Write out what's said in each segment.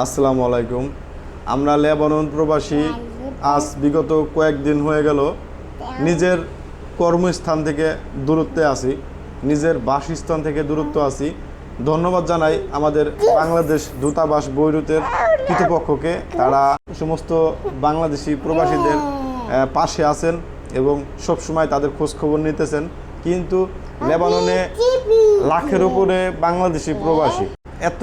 আসসালামু আলাইকুম। আমরা লেবানন প্রবাসী। আজ বিগত কয়েকদিন হয়ে গেল নিজের কর্মস্থান থেকে দূরত্বে আছি, নিজের বাসস্থান থেকে দূরত্ব আছি। ধন্যবাদ জানাই আমাদের বাংলাদেশ দূতাবাস বৈরুতের কৃতপক্ষকে তারা সমস্ত বাংলাদেশি প্রবাসীদের পাশে আছেন এবং সবসময় তাদের খোঁজখবর নিতেছেন। কিন্তু লেবাননে লাখের উপরে বাংলাদেশি প্রবাসী। এত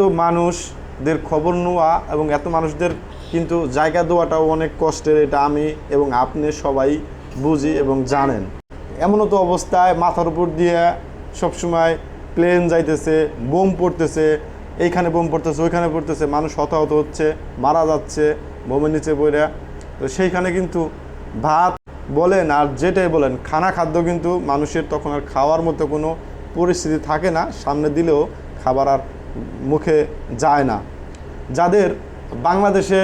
মানুষদের খবর নেওয়া এবং এত মানুষদের কিন্তু জায়গা দেওয়াটাও অনেক কষ্টের, এটা আমি এবং আপনি সবাই বুঝি এবং জানেন। এমনও তো অবস্থায় মাথার উপর দিয়ে সবসময় প্লেন যাইতেছে, বোম পড়তেছে, এইখানে বোম পড়তেছে, ওইখানে পড়তেছে, মানুষ হতাহত হচ্ছে, মারা যাচ্ছে, বোমের নিচে পড়ে। তো সেইখানে কিন্তু ভাত বলেন আর যেটাই বলেন, খানা খাদ্য কিন্তু মানুষের তখন আর খাওয়ার মতো কোনো পরিস্থিতি থাকে না, সামনে দিলেও খাবার আর মুখে যায় না। যাদের বাংলাদেশে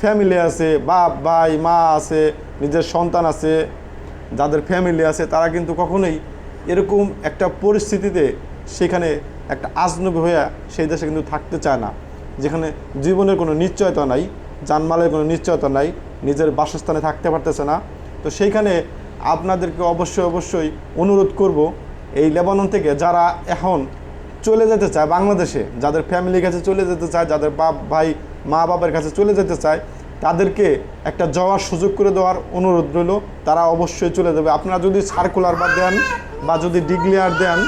ফ্যামিলি আছে, বাপ, ভাই, মা আছে, নিজের সন্তান আছে, যাদের ফ্যামিলি আছে, তারা কিন্তু কখনোই এরকম একটা পরিস্থিতিতে সেখানে একটা আজনবী হয়ে সেই দেশে কিন্তু থাকতে চায় না। যেখানে জীবনের কোনো নিশ্চয়তা নাই জানমালের কোনো নিশ্চয়তা নাই, নিজের বাসস্থানে থাকতে পারতেছে না। তো সেইখানে আপনাদেরকে অবশ্যই অবশ্যই অনুরোধ করব, এই লেবানন থেকে যারা এখন চলে যেতে চায় বাংলাদেশে, যাদের ফ্যামিলির কাছে চলে যেতে চায়, যাদের বাপ ভাই, মা বাবার কাছে চলে যেতে চায়, তাদেরকে একটা যাওয়ার সুযোগ করে দেওয়ার অনুরোধ রইল। তারা অবশ্যই চলে যাবে। আপনারা যদি সার্কুলার বা দেন বা যদি ডিক্লেয়ার দেন,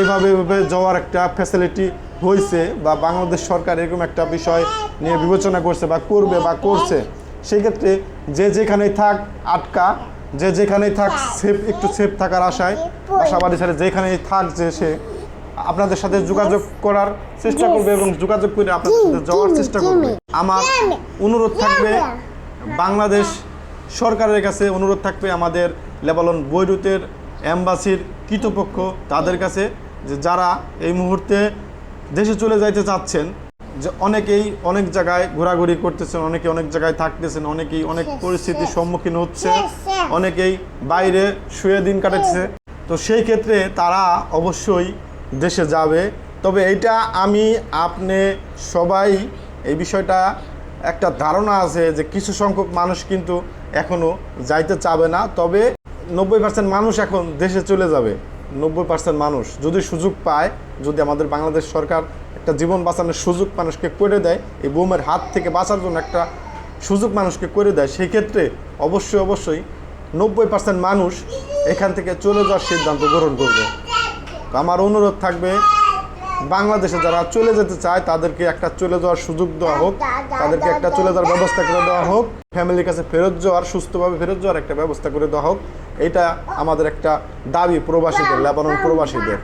এইভাবে এভাবে যাওয়ার একটা ফ্যাসিলিটি হয়েছে বা বাংলাদেশ সরকার এরকম একটা বিষয় নিয়ে বিবেচনা করছে বা করবে বা করছে সেই ক্ষেত্রে যে যেখানেই থাক আটকা, যে যেখানেই থাক সেফ একটু সেফ থাকার আশায়, আশাবাদী ছেড়ে যেখানেই থাক যে সে আপনাদের সাথে যোগাযোগ করার চেষ্টা করবে এবং যোগাযোগ করে আপনাদের সাথে যাওয়ার চেষ্টা করবে। আমার অনুরোধ থাকবে বাংলাদেশ সরকারের কাছে অনুরোধ থাকবে আমাদের লেবানন বৈরুতের অ্যাম্বাসির কৃতপক্ষ তাদের কাছে যে যারা এই মুহূর্তে দেশে চলে যাইতে চাচ্ছেন যে অনেকেই অনেক জায়গায় ঘোরাঘুরি করতেছেন অনেকে অনেক জায়গায় থাকতেছেন অনেকেই অনেক পরিস্থিতির সম্মুখীন হচ্ছে অনেকেই বাইরে শুয়ে দিন কাটাচ্ছে। তো সেই ক্ষেত্রে তারা অবশ্যই দেশে যাবে। তবে এইটা আমি আপনি সবাই এই বিষয়টা একটা ধারণা আছে যে কিছু সংখ্যক মানুষ কিন্তু এখনও যাইতে চাবে না। তবে নব্বই পার্সেন্ট মানুষ এখন দেশে চলে যাবে। নব্বই পার্সেন্ট মানুষ যদি সুযোগ পায়, যদি আমাদের বাংলাদেশ সরকার একটা জীবন বাঁচানোর সুযোগ মানুষকে করে দেয়, এই বোমের হাত থেকে বাঁচার জন্য একটা সুযোগ মানুষকে করে দেয় সেই ক্ষেত্রে অবশ্যই অবশ্যই নব্বই পার্সেন্ট মানুষ এখান থেকে চলে যাওয়ার সিদ্ধান্ত গ্রহণ করবে। তো আমার অনুরোধ থাকবে, বাংলাদেশে যারা চলে যেতে চায়, তাদেরকে একটা চলে যাওয়ার সুযোগ দেওয়া হোক। তাদেরকে একটা চলে যাওয়ার ব্যবস্থা করে দেওয়া হোক। ফ্যামিলির কাছে ফেরত যাওয়ার, সুস্থভাবে ফেরত যাওয়ার একটা ব্যবস্থা করে দেওয়া হোক। এটা আমাদের একটা দাবি প্রবাসীদের, লেবানন প্রবাসীদের।